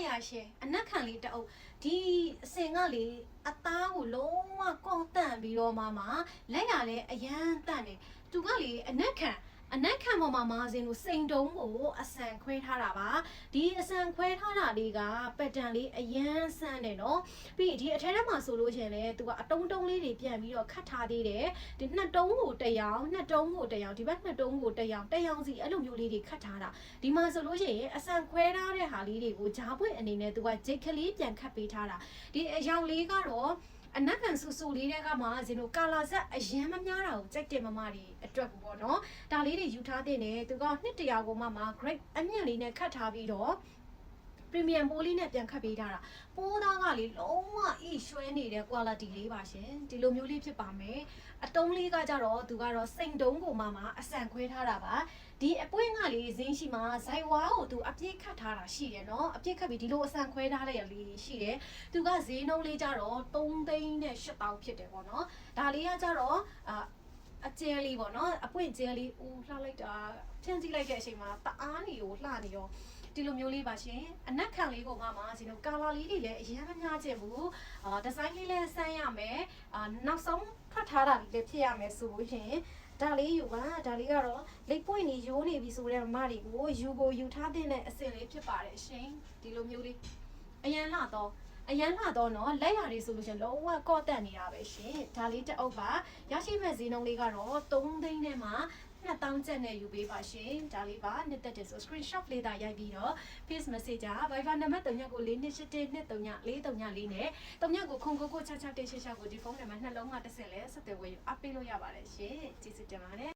လိုက်ရရှင်အနက်ခံလေးတအုပ်ဒီအစင်ကလေအသားကိုလုံးဝကောက်တန့်ပြီးတော့မှမှလက်ရလဲအရန်တန့်တယ်သူကလေအနက်ခံ အနက်ခံပေါ်မှာမာစင်ကိုစိန်တုံးကိုအဆန်ခွဲထားတာပါဒီအဆန်ခွဲထားတာလေးကပက်တန်လေးအရန်ဆန်းတယ်နော်ပြီးဒီအထဲထဲမှာဆိုလို့ရှင်လဲသူကအတုံးတုံးလေးတွေပြန်ပြီးတော့ခတ်ထားသေးတယ်ဒီနှစ်တုံးကိုတစ်ယောင်နှစ်တုံးကိုတစ်ယောင်ဒီဘက်နှစ်တုံးကိုတစ်ယောင်တစ်ယောင်စီအဲ့လိုမျိုးလေးတွေခတ်ထားတာဒီမှာဆိုလို့ရှိရင်အဆန်ခွဲထားတဲ့ဟာလေးတွေကိုဂျားပွင့်အနေနဲ့သူကဂျိတ်ကလေးပြန်ခတ်ပေးထားတာဒီအယောင်လေးကတော့ အနက်ကန်ဆူဆူလေးတဲ့ကမှဇင်တို့ကာလာဆက်အရန်မများတာကိုကြိုက်တယ်မမတွေအတွက်ကိုပေါ့နော်ဒါလေးတွေယူထားတဲ့နေသူကနှစ်တရာကိုမှမှ great အမြင့်လေးနဲ့ခတ်ထားပြီးတော့ premium ပိုးလေးနဲ့ပြန်ခတ်ပေးထားတာပိုးသားကလေလုံးဝအီရွှဲနေတဲ့ quality လေးပါရှင်ဒီလိုမျိုးလေးဖြစ်ပါမယ်အတုံးလေးကကြတော့သူကတော့စိန်တုံးကိုမှမှအဆန်ခွဲထားတာပါဒီအပွင့်ကလေဇင်းရှိမှာဇိုင်ဝါကိုသူအပြည့်ခတ်ထားတာရှိတယ်နော်အပြည့်ခတ်ပြီးဒီလိုအဆန်ခွဲထားတဲ့လေးရှိတယ်သူကဈေးနှုန်းလေးကြတော့3သိန်းနဲ့ 8000ဖြစ်တယ်ပေါ့နော်ဒါလေးကကြတော့အာအကျဲလေးပေါ့နော်အပွင့်ကျဲလေးဦးလှလိုက်တာဖြန့်ကြည့်လိုက်တဲ့အချိန်မှာတအားနေကိုလှနေရောဒီလိုမျိုးလေးပါရှင်အနက်ခံလေးကိုမှမှဒီလိုကာလာလေးတွေလည်းအရင်မများချင်ဘူးအာဒီဇိုင်းလေးလည်းဆန်းရမယ်အာနောက်ဆုံးထွက်ထားတာလေးလည်းဖြစ်ရမယ်ဆိုလို့ရှင်ဒါလေးယူပါဒါလေးကတော့လိပ်ပွင့်နေရိုးနေပြီဆိုတဲ့မမတွေကိုယူကိုယူထားတဲ့အဆင့်လေးဖြစ်ပါတယ်ရှင်ဒီလိုမျိုးလေးအရန်လှတော့ အရန်လှတော့နော်လက်ရည်ဆိုလို့ရှင်လုံးဝကော့တက်နေတာပဲရှင်ဒါလေးတစ်အုပ်ပါရရှိမဲ့ဈေးနှုန်းလေးကတော့3သိန်းနဲ့မှ2000ကျပ်နဲ့ယူပေးပါရှင်ဒါလေးပါနှစ်သက်တယ်ဆို screenshot လေးသာရိုက်ပြီးတော့ face message က Viber နံပါတ်3ညကို428 239 439နဲ့3ညကိုခုံကိုကို6666ကိုဒီဖုန်းနံပါတ်နှလုံးကတစ်ဆင့်လဲဆက်သွယ်ဝေးယူအပ်ပေးလို့ရပါတယ်ရှင်ကျေးဇူးတင်ပါတယ်